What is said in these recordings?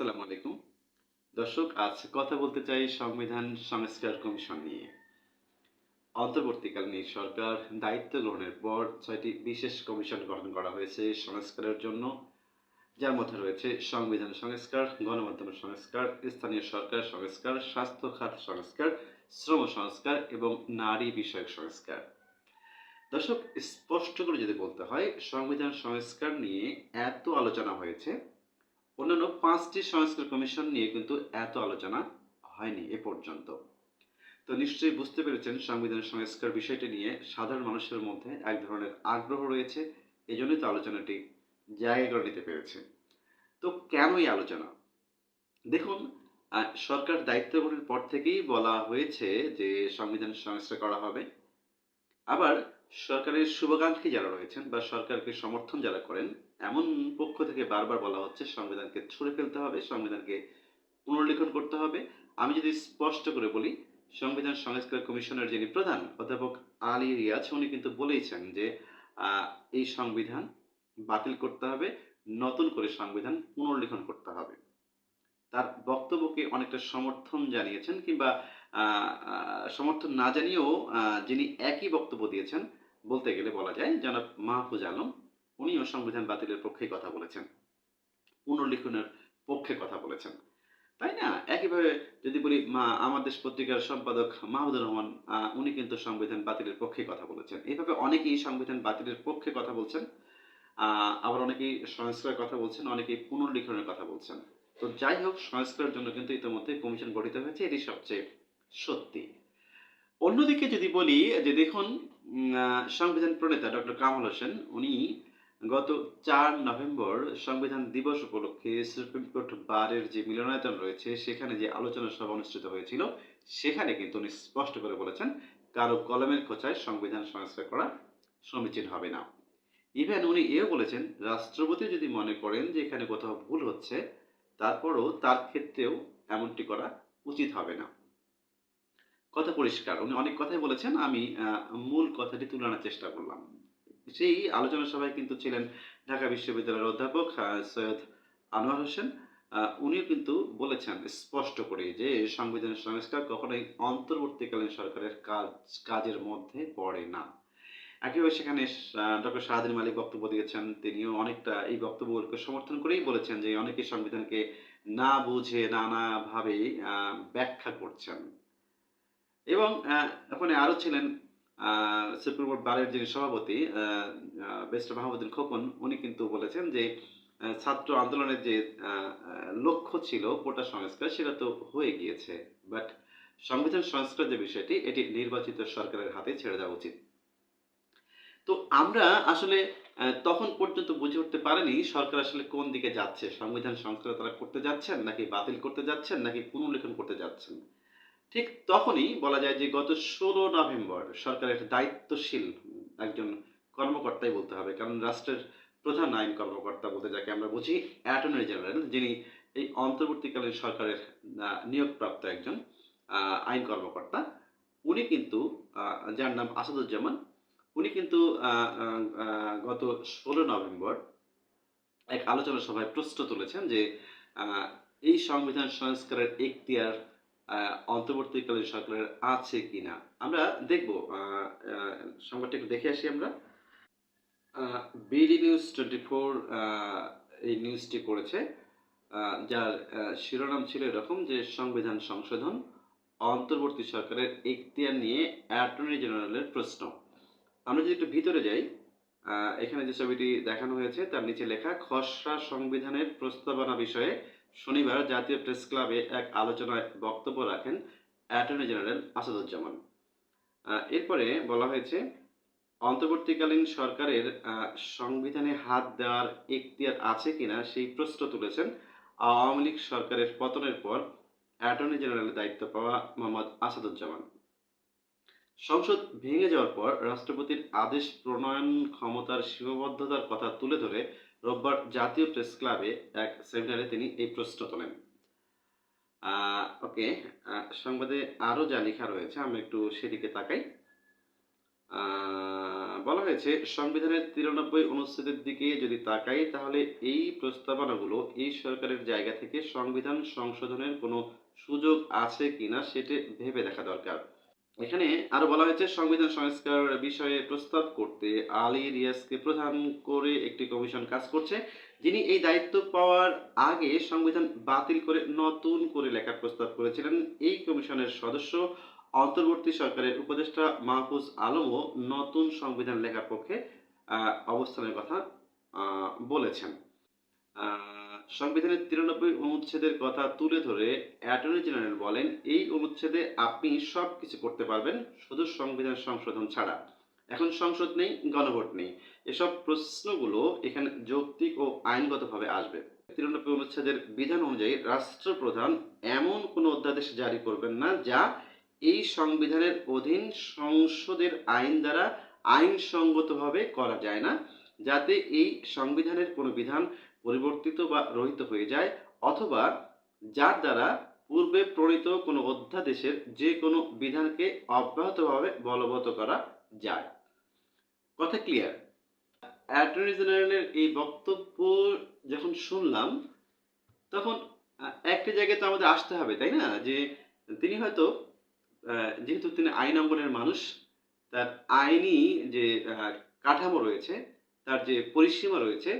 আসসালামু আলাইকুম। দর্শক, আজ কথা বলতে চাই সংবিধান সংস্কার কমিশন নিয়ে। অন্তর্বর্তীকালীন সরকার দায়িত্ব গ্রহণের পর ছয়টি বিশেষ কমিশন গঠন করা হয়েছে সংস্কারের জন্য। যার মধ্যে রয়েছে সংবিধান সংস্কার, গণমাধ্যম সংস্কার, স্থানীয় সরকার সংস্কার, স্বাস্থ্য খাত সংস্কার, শ্রম সংস্কার এবং নারী বিষয়ক সংস্কার। দর্শক, স্পষ্ট করে যদি বলতে হয়, সংবিধান সংস্কার নিয়ে এত আলোচনা হয়েছে অন্যান্য পাঁচটি সংস্কার কমিশন নিয়ে কিন্তু এত আলোচনা হয়নি এ পর্যন্ত। তো নিশ্চয়ই বুঝতে পেরেছেন সংবিধান সংস্কার বিষয়টি নিয়ে সাধারণ মানুষের মধ্যে এক ধরনের আগ্রহ রয়েছে এই জন্যই তো আলোচনাটি জায়গা করে নিতে পেরেছে। তো কেন এই আলোচনা? দেখুন সরকার দায়িত্ব গ্রহণের পর থেকেই বলা হয়েছে যে সংবিধান সংস্কার করা হবে। আবার সরকারের শুভাকাঙ্ক্ষী যারা রয়েছেন বা সরকারকে সমর্থন যারা করেন, এমন পক্ষ থেকে বারবার বলা হচ্ছে সংবিধানকে ছুঁড়ে ফেলতে হবে, সংবিধানকে পুনর্লিখন করতে হবে। আমি যদি স্পষ্ট করে বলি, সংবিধান সংস্কার কমিশনের যিনি প্রধান অধ্যাপক আলী রিয়াজ, উনি কিন্তু বলেইছেন যে এই সংবিধান বাতিল করতে হবে, নতুন করে সংবিধান পুনর্লিখন করতে হবে। তার বক্তব্যকে অনেকটা সমর্থন জানিয়েছেন কিংবা সমর্থন না জানিয়েও যিনি একই বক্তব্য দিয়েছেন, বলতে গেলে বলা যায়, জনাব মাহফুজ আলম, উনিও সংবিধান বাতিলের পক্ষে কথা বলেছেন। পুনর্লিখনের পক্ষে কথা বলেছেন। তাই না? একইভাবে যদি বলি, মা, আমার দেশ পত্রিকার সম্পাদক মাহমুদুর রহমান উনি কিন্তু সংবিধান বাতিলের পক্ষে কথা বলেছেন। এইভাবে অনেকেই সংবিধান বাতিলের পক্ষে কথা বলছেন আবার অনেকেই সংস্কারের কথা বলছেন, অনেকেই পুনর্লিখনের কথা বলছেন। তো যাই হোক, সংস্কারের জন্য কিন্তু ইতিমধ্যে কমিশন গঠিত হয়েছে। এটি সবচেয়ে সত্যি। অন্যদিকে যদি বলি, যে দেখুন সংবিধান প্রণেতা ডক্টর কামাল হোসেন, উনি গত চার নভেম্বর সংবিধান দিবস উপলক্ষে সুপ্রিম কোর্ট বারের যে মিলনায়তন রয়েছে, সেখানে যে আলোচনা সভা অনুষ্ঠিত হয়েছিল, সেখানে কিন্তু উনি স্পষ্ট করে বলেছেন, কারও কলমের খোঁচায় সংবিধান সংস্কার করা সমীচীন হবে না। ইভেন উনি এও বলেছেন, রাষ্ট্রপতি যদি মনে করেন যে এখানে কোথাও ভুল হচ্ছে, তারপরও তার ক্ষেত্রেও এমনটি করা উচিত হবে না। কথা পরিষ্কার। উনি অনেক কথাই বলেছেন, আমি মূল কথাটি তুলে আনার চেষ্টা করলাম। সেই আলোচনা সভায় কিন্তু ছিলেন ঢাকা বিশ্ববিদ্যালয়ের অধ্যাপক সৈয়দ আনোয়ার হোসেন। উনিও কিন্তু বলেছেন স্পষ্ট করে যে সংবিধান সংস্কার কখনোই অন্তর্বর্তীকালীন সরকারের কাজ, কাজের মধ্যে পড়ে না। একইভাবে সেখানে ডক্টর শাহাদিন মালিক বক্তব্য দিয়েছেন, তিনিও অনেকটা এই বক্তব্যগুলোকে সমর্থন করেই বলেছেন যে অনেকে সংবিধানকে না বুঝে নানাভাবে ব্যাখ্যা করছেন। এবং ওখানে আরও ছিলেন সুপ্রিম কোর্ট বারের যিনি সভাপতি বেস্টার মাহমুদ্দিন খোকন, উনি কিন্তু বলেছেন যে ছাত্র আন্দোলনের যে লক্ষ্য ছিল, কোটা সংস্কার, সেটা তো হয়ে গিয়েছে। বাট সংবিধান সংস্কার যে বিষয়টি, এটি নির্বাচিত সরকারের হাতে ছেড়ে দেওয়া উচিত। তো আমরা আসলে তখন পর্যন্ত বুঝে উঠতে পারেনি সরকার আসলে কোন দিকে যাচ্ছে। সংবিধান সংস্কার তারা করতে যাচ্ছেন, নাকি বাতিল করতে যাচ্ছেন, নাকি পুনর্লেখন করতে যাচ্ছেন? ঠিক তখনই বলা যায় যে গত ষোলো নভেম্বর সরকারের দায়িত্বশীল একজন কর্মকর্তাই বলতে হবে। কারণ রাষ্ট্রের প্রধান আইন কর্মকর্তা বলতে যাকে আমরা বুঝি, অ্যাটর্নি জেনারেল, যিনি এই অন্তর্বর্তীকালীন সরকারের নিয়োগপ্রাপ্ত একজন আইন কর্মকর্তা। উনি কিন্তু যার নাম আসাদুজ্জামান, উনি কিন্তু গত ষোলো নভেম্বর এক আলোচনা সভায় প্রশ্ন তুলেছেন যে এই সংবিধান সংস্কারের এখতিয়ার অন্তর্বর্তীকালীন সরকারের আছে কিনা। আমরা দেখব সংবাদটা একটু দেখে আসি আমরা। বিডি নিউজ টোয়েন্টি ফোর এই নিউজটি করেছে যার শিরোনাম ছিল এরকম যে সংবিধান সংশোধন অন্তর্বর্তী সরকারের এখতিয়ার নিয়ে অ্যাটর্নি জেনারেলের প্রশ্ন। আমরা যদি একটু ভিতরে যাই এখানে যে ছবিটি দেখানো হয়েছে, তার নিচে লেখা, খসড়া সংবিধানের প্রস্তাবনা বিষয়ে শনিবার জাতীয় প্রেস ক্লাবে এক আলোচনায় বক্তব্য রাখেন অ্যাটর্নি জেনারেল আসাদুজ্জামান। এরপরে বলা হয়েছে, অন্তর্বর্তীকালীন সরকারের সংবিধানে হাত দেওয়ার এখতিয়ার আছে কিনা সেই প্রশ্ন তুলেছেন আওয়ামী লীগ সরকারের পতনের পর অ্যাটর্নি জেনারেলের দায়িত্ব পাওয়া মোহাম্মদ আসাদুজ্জামান। সংসদ ভেঙে যাওয়ার পর রাষ্ট্রপতির আদেশ প্রণয়ন ক্ষমতার সীমাবদ্ধতার কথা তুলে ধরে রোববার জাতীয় প্রেস ক্লাবে এক সেমিনারে তিনি এই প্রশ্ন তোলেন। ওকে সংবাদে আরও যা লেখা রয়েছে আমি একটু সেদিকে তাকাই। বলা হয়েছে, সংবিধানের তিরানব্বই অনুচ্ছেদের দিকে যদি তাকাই, তাহলে এই প্রস্তাবনাগুলো এই সরকারের জায়গা থেকে সংবিধান সংশোধনের কোনো সুযোগ আছে কিনা সেটা ভেবে দেখা দরকার। এখানে আরও বলা হয়েছে, সংবিধান সংস্কার বিষয়ে প্রস্তাব করতে আলী রিয়াজকে প্রধান করে একটি কমিশন কাজ করছে। যিনি এই দায়িত্ব পাওয়ার আগে সংবিধান বাতিল করে নতুন করে লেখার প্রস্তাব করেছিলেন। এই কমিশনের সদস্য, অন্তর্বর্তী সরকারের উপদেষ্টা মাহফুজ আলমও নতুন সংবিধান লেখার পক্ষে অবস্থানের কথা বলেছেন। সংবিধানের তিরানব্বই অনুচ্ছেদের কথা তুলে ধরে অ্যাটর্নি জেনারেল বলেন, এই অনুচ্ছেদে আপনি সব কিছু করতে পারবেন, শুধু সংবিধান সংশোধন ছাড়া। এখন সংসদ নেই, গণভোট নেই। এসব প্রশ্নগুলো এখানে যৌক্তিক ও আইনগতভাবে আসবে। তিরানব্বই অনুচ্ছেদের বিধান অনুযায়ী রাষ্ট্রপ্রধান এমন কোনো অধ্যাদেশ জারি করবেন না যা এই সংবিধানের অধীন সংসদের আইন দ্বারা আইনসঙ্গতভাবে করা যায় না, যাতে এই সংবিধানের কোনো বিধান পরিবর্তিত বা রহিত হয়ে যায়, অথবা যার দ্বারা পূর্বে প্রণীত কোনো অধ্যাদেশের যে কোনো বিধানকে অব্যাহতভাবে বলবৎ করা যায়। কথা ক্লিয়ার অ্যাটর্নি জেনারেলের এই বক্তব্য যখন শুনলাম, তখন একটা জায়গায় তো আমাদের আসতে হবে, তাই না? যে তিনি হয়তো যেহেতু তিনি আইন অঙ্গনের মানুষ, তার আইনি যে কাঠামো রয়েছে, তার যে পরিসীমা রয়েছে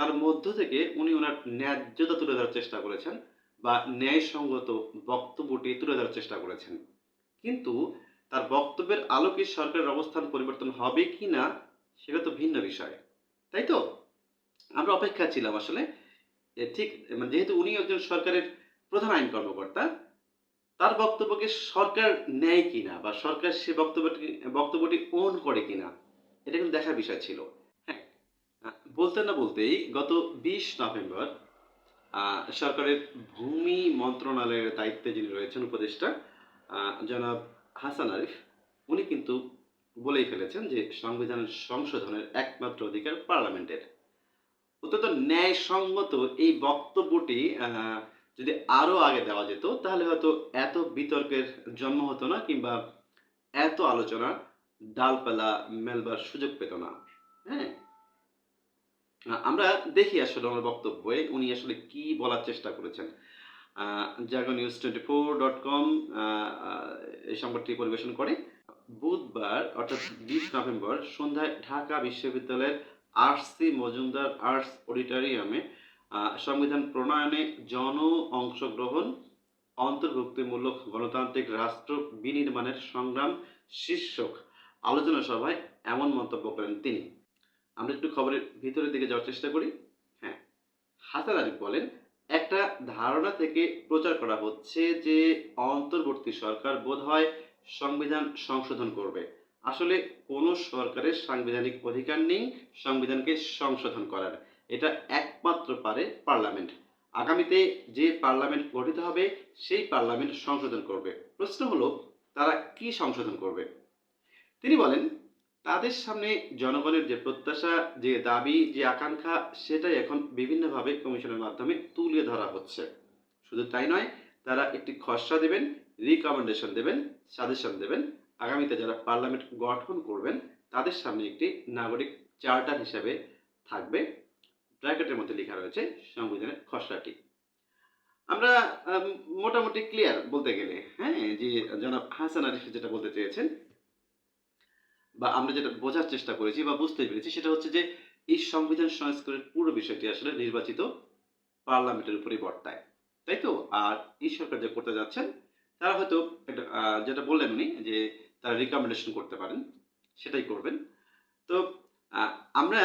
তার মধ্য থেকে উনি ওনার ন্যায্যতা তুলে ধরার চেষ্টা করেছেন বা ন্যায়সঙ্গত বক্তব্যটি তুলে ধরার চেষ্টা করেছেন। কিন্তু তার বক্তব্যের আলোকে সরকারের অবস্থান পরিবর্তন হবে কি না, সেটা তো ভিন্ন বিষয়। তাই তো? আমরা অপেক্ষা ছিলাম আসলে। ঠিক মানে যেহেতু উনি একজন সরকারের প্রধান আইন কর্মকর্তা, তার বক্তব্যকে সরকার নেয় কিনা বা সরকার সে বক্তব্যটি বক্তব্যটি ওন করে কিনা, এটা কিন্তু দেখার বিষয় ছিল। বলতে না বলতেই গত বিশ নভেম্বর সরকারের ভূমি মন্ত্রণালয়ের দায়িত্বে যিনি রয়েছেন উপদেষ্টা জনাব হাসান আরিফ, উনি কিন্তু বলেই ফেলেছেন যে সংবিধান সংশোধনের একমাত্র অধিকার পার্লামেন্টের। অত্যন্ত ন্যায়সঙ্গত এই বক্তব্যটি যদি আরও আগে দেওয়া যেত, তাহলে হয়তো এত বিতর্কের জন্ম হতো না কিংবা এত আলোচনা ডালপালা মেলবার সুযোগ পেত না। হ্যাঁ আমরা দেখি আসলে আমার বক্তব্যে উনি আসলে কি বলার চেষ্টা করেছেন। Jago News twenty four dot com এই সংবাদটি পরিবেশন করে। বুধবার, অর্থাৎ বিশ নভেম্বর, সন্ধ্যায় ঢাকা বিশ্ববিদ্যালয়ের আরসি মজুমদার আর্টস অডিটোরিয়ামে সংবিধান প্রণয়নে জন অংশগ্রহণ, অন্তর্ভুক্তিমূলক গণতান্ত্রিক রাষ্ট্র বিনির্মাণের সংগ্রাম শীর্ষক আলোচনা সভায় এমন মন্তব্য করেন তিনি। আমরা একটু খবরের ভিতরের দিকে যাওয়ার চেষ্টা করি। হ্যাঁ হাসান আরিফ বলেন, একটা ধারণা থেকে প্রচার করা হচ্ছে যে অন্তর্বর্তী সরকার বোধহয় সংবিধান সংশোধন করবে। আসলে কোনো সরকারের সাংবিধানিক অধিকার নেই, সংবিধানকে সংশোধন করার। এটা একমাত্র পারে পার্লামেন্ট। আগামীতে যে পার্লামেন্ট গঠিত হবে, সেই পার্লামেন্ট সংশোধন করবে। প্রশ্ন হলো, তারা কি সংশোধন করবে? তিনি বলেন তাদের সামনে জনগণের যে প্রত্যাশা, যে দাবি, যে আকাঙ্ক্ষা, সেটাই এখন বিভিন্নভাবে কমিশনের মাধ্যমে তুলে ধরা হচ্ছে। শুধু তাই নয়, তারা একটি খসড়া দেবেন রিকমেন্ডেশন দেবেন সাজেশন দেবেন। আগামীতে যারা পার্লামেন্ট গঠন করবেন, তাদের সামনে একটি নাগরিক চার্টার হিসাবে থাকবে। ব্র্যাকেটের মধ্যে লেখা রয়েছে সংবিধানের খসড়াটি। আমরা মোটামুটি ক্লিয়ার বলতে গেলে হ্যাঁ যে জনাব হাসান আরিফ যেটা বলতে চেয়েছেন বা আমরা যেটা বোঝার চেষ্টা করেছি বা বুঝতে পেরেছি সেটা হচ্ছে যে এই সংবিধান সংস্কারের পুরো বিষয়টি আসলে নির্বাচিত পার্লামেন্টের উপরেই বর্তায়, তাই তো? আর এই সরকার যে করতে যাচ্ছেন, তারা হয়তো যেটা বললেন উনি যে তারা রিকমেন্ডেশন করতে পারেন, সেটাই করবেন। তো আমরা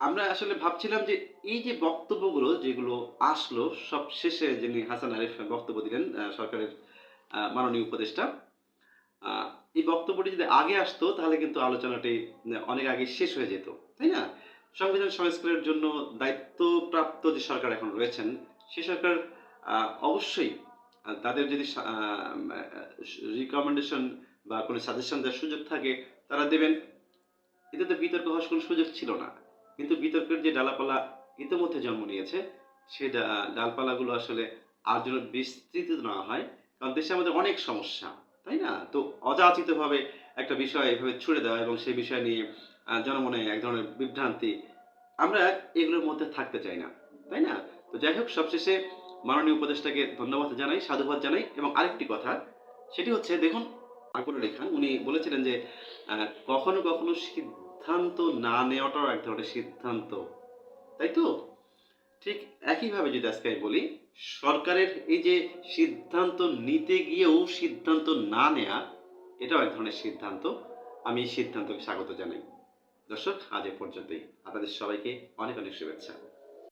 আমরা আসলে ভাবছিলাম যে এই যে বক্তব্যগুলো যেগুলো আসলো, সব শেষে যিনি হাসান আরিফ বক্তব্য দিলেন সরকারের মাননীয় উপদেষ্টা এই বক্তব্যটি যদি আগে আসতো, তাহলে কিন্তু আলোচনাটি অনেক আগে শেষ হয়ে যেত, তাই না? সংবিধান সংস্কারের জন্য দায়িত্বপ্রাপ্ত যে সরকার এখন রয়েছেন, সে সরকার অবশ্যই তাদের যদি রিকমেন্ডেশন বা কোনো সাজেশন দেওয়ার সুযোগ থাকে, তারা দেবেন। এতে তো বিতর্ক হওয়ার কোনো সুযোগ ছিল না। কিন্তু বিতর্কের যে ডালাপালা ইতিমধ্যে জন্ম নিয়েছে, সে ডালপালাগুলো আসলে আর যেন বিস্তৃত না হয়, কারণ দেশে আমাদের অনেক সমস্যা। তাই না? তো অযাচিতভাবে একটা বিষয় এভাবে ছুড়ে দেওয়া এবং সেই বিষয় নিয়ে জনমনে এক ধরনের বিভ্রান্তি আমরা এগুলোর মধ্যে থাকতে চাই না, তাই না? তো যাই হোক, সবশেষে মাননীয় উপদেষ্টাকে ধন্যবাদ জানাই, সাধুবাদ জানাই এবং আরেকটি কথা, সেটি হচ্ছে দেখুন আকবর লেখা উনি বলেছিলেন যে কখনো কখনো সিদ্ধান্ত না নেওয়াটাও এক ধরনের সিদ্ধান্ত, তাই তো? ঠিক একইভাবে যদি আজকে আমি বলি, সরকারের এই যে সিদ্ধান্ত নিতে গিয়েও সিদ্ধান্ত না নেয়া, এটাও এক ধরনের সিদ্ধান্ত। আমি এই সিদ্ধান্তকে স্বাগত জানাই। দর্শক, আজ এ পর্যন্তই। আপনাদের সবাইকে অনেক অনেক শুভেচ্ছা।